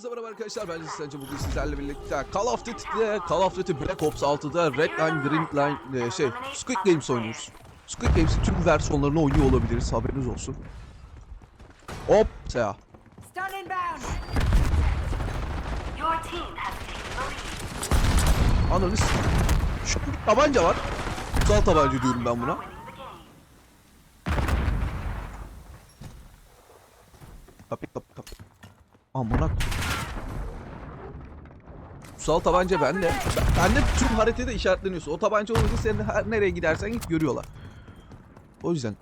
Hepinize merhaba arkadaşlar ben Sence bugün sizlerle birlikte Call of Duty'de Call of Duty Black Ops 6'da Red Line, Green Line e, şey Squid Games oynuyoruz. Squid Games'in tüm versiyonlarını oynuyor olabiliriz haberiniz olsun. Hop ya. Stun inbound. Your team has taken the lead. Ananı Şu bir tabanca var. Kutsal tabanca diyorum ben buna. Kapı kapı kapı. Amına k- Kutsal tabanca bende. Ben- Bende tüm haritada işaretleniyorsun. O tabanca olunca senin her nereye gidersen git görüyorlar. O yüzden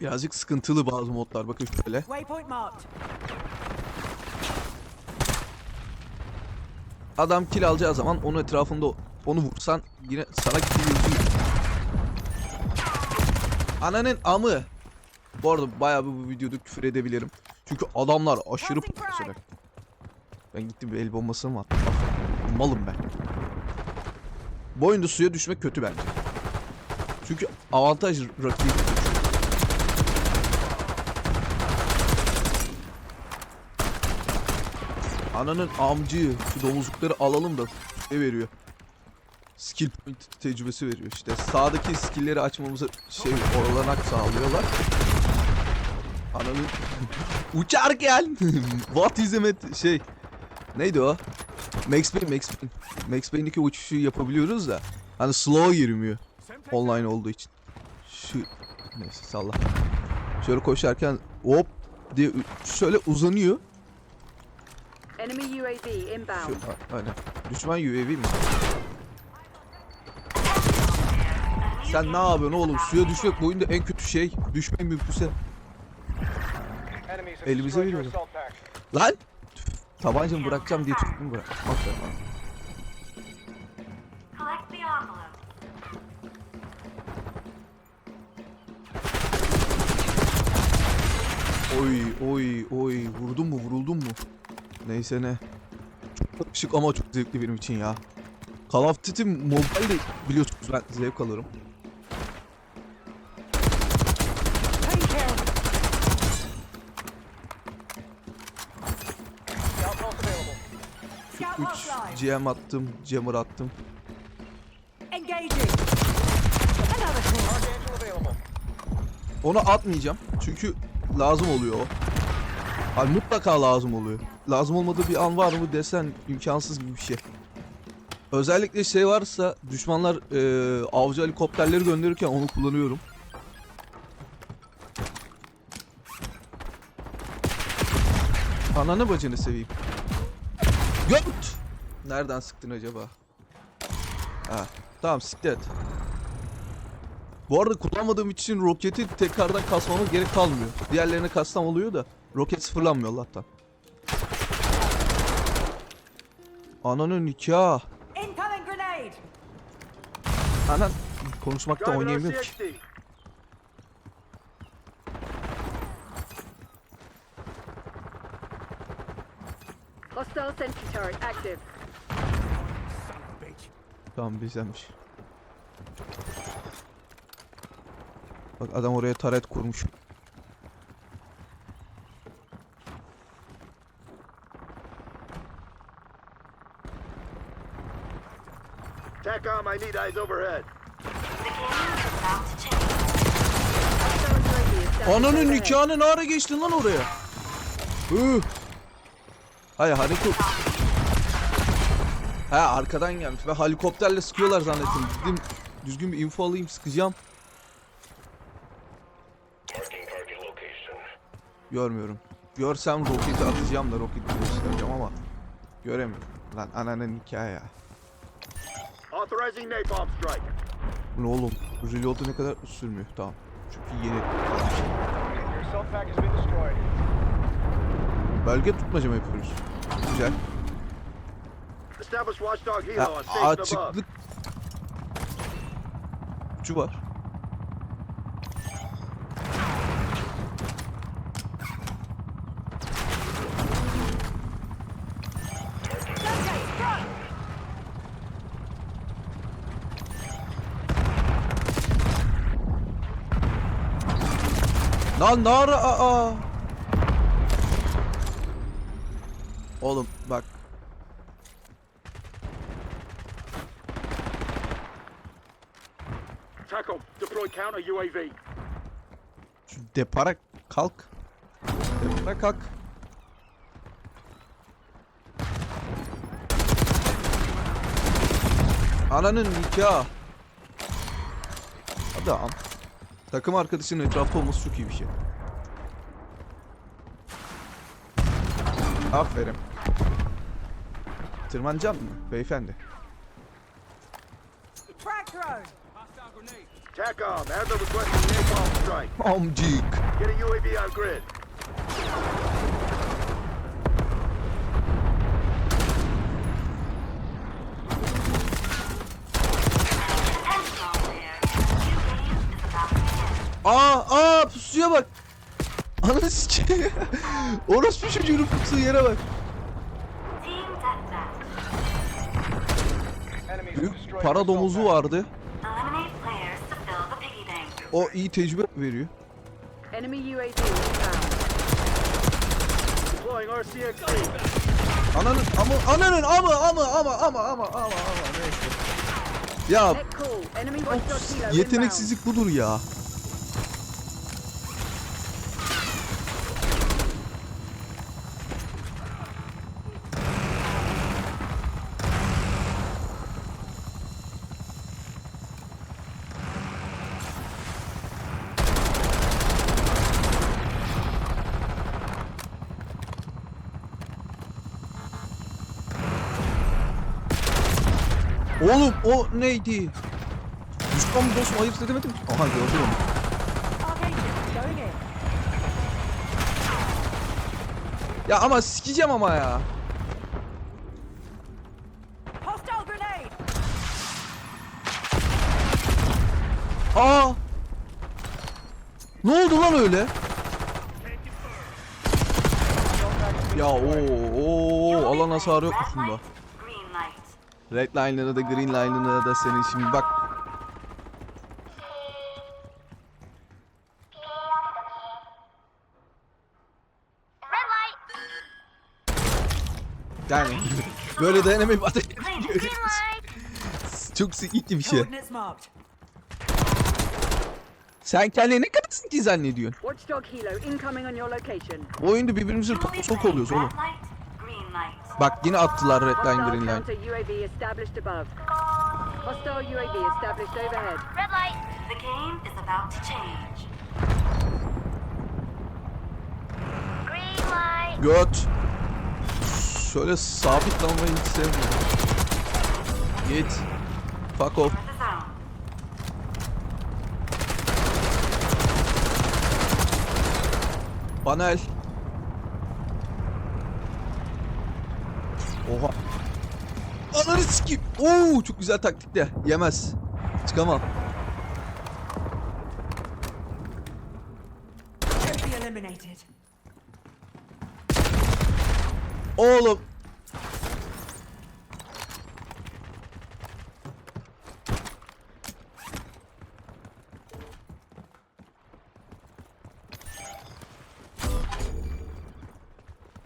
birazcık sıkıntılı bazı modlar. Bakın şöyle. Adam kill alacağı zaman onun etrafında onu vursan yine sana kill. Ananın amı. Bu arada bayağı bir bu videoda küfür edebilirim. Çünkü adamlar aşırı profesyonel. Ben gittim bir el bombasını mı attım? Malım ben. Bu oyunda suya düşmek kötü bence. Çünkü avantaj rakibi. Ananın amcığı şu domuzlukları alalım da ne veriyor? Skill point tecrübesi veriyor işte. Sağdaki skill'leri açmamıza şey olanak sağlıyorlar. Ananın uçarken What is it şey neydi o? Max Payne Max Payne. Max Payne'deki uçuşu yapabiliyoruz da hani slow girmiyor online olduğu için. Şu neyse salla. Şöyle koşarken hop diye şöyle uzanıyor. Enemy UAV Şu, inbound. a- aynen. Düşman UAV mi? Sen ne yapıyorsun oğlum? Suya düşmek bu oyunda en kötü şey. Düşmek mümkünse. Elimize veriyorum. Lan! Tabancamı bırakacağım diye tuttum bırak. Bak ya. Collect the envelope. Oy oy oy vurdun mu vuruldun mu? Neyse ne. Çok şık ama çok zevkli benim için ya. Call of Duty Mobile de biliyorsunuz ben zevk alırım. 3 lost line. GM attım, Jammer attım. Onu atmayacağım. Çünkü lazım oluyor o. Ay mutlaka lazım oluyor. Lazım olmadığı bir an var mı desen imkansız gibi bir şey. Özellikle şey varsa düşmanlar eee, avcı helikopterleri gönderirken onu kullanıyorum. Ananı bacını seveyim. Göt! Nereden sıktın acaba? Ha, tamam siklet. Bu arada kullanmadığım için roketi tekrardan kasmama gerek kalmıyor. Diğerlerine kassam oluyor da roket sıfırlanmıyor Allah'tan. Ananın nikah. Anan konuşmakta oynayamıyorum ki. Hostile sentry turret active. Tamam bizdenmiş. Bak adam oraya taret kurmuş. TACOM, I need eyes overhead. Ananın nikahını ne ara geçtin lan oraya? Hı. Hayır hareket. Ha arkadan gelmiş. Ben helikopterle sıkıyorlar zannettim. Dedim düzgün bir info alayım sıkacağım. Görmüyorum. Görsem roketi atacağım da roketi göstereceğim ama göremiyorum. Lan ananın nikahı ya. Bu ne oğlum? Reload'u ne kadar sürmüyor. Tamam. Çünkü yeni. Bölge tutmaca mı yapıyoruz? Güzel. Above. açıklık. Ucu var. Lan ne ara aa. Oğlum bak. TACOM, deploy counter UAV. Şu depara kalk. Depara kalk. Ananın nikahı. Adam. Takım arkadaşının etrafta olması çok iyi bir şey. Aferin. Tırmanacak mı beyefendi? TACOM, have the napalm strike. Amcık. Get a UAV on grid. Aa aa pusuya bak. Ananı sikeyim. Orospu çocuğunun pusuğu yere bak. Büyük para domuzu vardı. O iyi tecrübe veriyor. Ananın ama ananın ama ama ama ama ama ama ama neyse. Ya kilo yeteneksizlik budur ya. Oğlum o neydi? Düşman mı dost mu ayırt edemedim. ki. Aha gördüm onu. Ya ama sikeceğim ama ya. Aa! Ne oldu lan öyle? Ya o o alan hasarı yok Red bunda. light, green light. Red line'ına da green line'ına da senin şimdi bak. Red light, Yani böyle dayanamayıp ateş. Çok sikikli bir şey. Sen kendini ne kadar sikik zannediyorsun? Bu oyunda sok playing oluyoruz oğlum. Bak yine attılar red line green line. Hostile UAV established overhead. Red light. The game is about to change. Green light. Göt. Şöyle sabit kalmayı hiç sevmiyorum. Git. Fuck off. Panel. Oha. Ananı sikeyim. Oo çok güzel taktik de. Yemez. Çıkamam. Oğlum.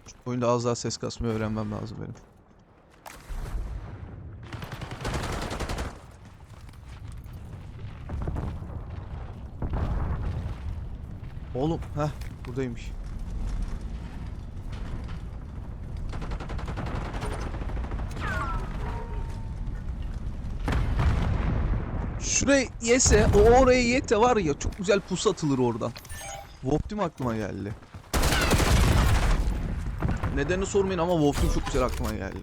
Şu oyunda az daha ses kasmayı öğrenmem lazım benim. Oğlum, heh, buradaymış. Şuraya yese, o oraya yete var ya çok güzel pusu atılır oradan. Wolf'tim aklıma geldi. Nedenini sormayın ama Wolf'tim çok güzel aklıma geldi.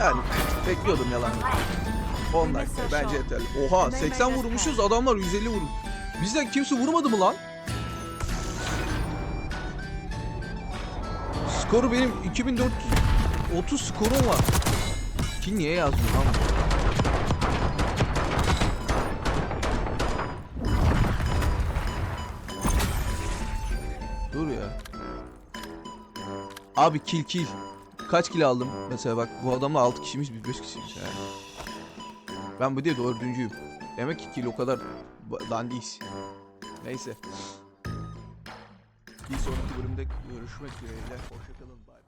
Yani bekliyordum yalan. 10 dakika bence yeterli. Oha 80 vurmuşuz adamlar 150 vurmuş. Bizden kimse vurmadı mı lan? Skoru benim 2430 skorum var. Ki niye yazdın lan? Dur ya. Abi kill kill. Kaç kill aldım? Mesela bak bu adamla 6 kişimiz biz 5 kişiymiş yani. Ben bu diye dördüncüyüm. Demek ki kill o kadar dandiyiz. Neyse. Bir sonraki bölümde görüşmek dileğiyle. Hoşçakalın. Bay.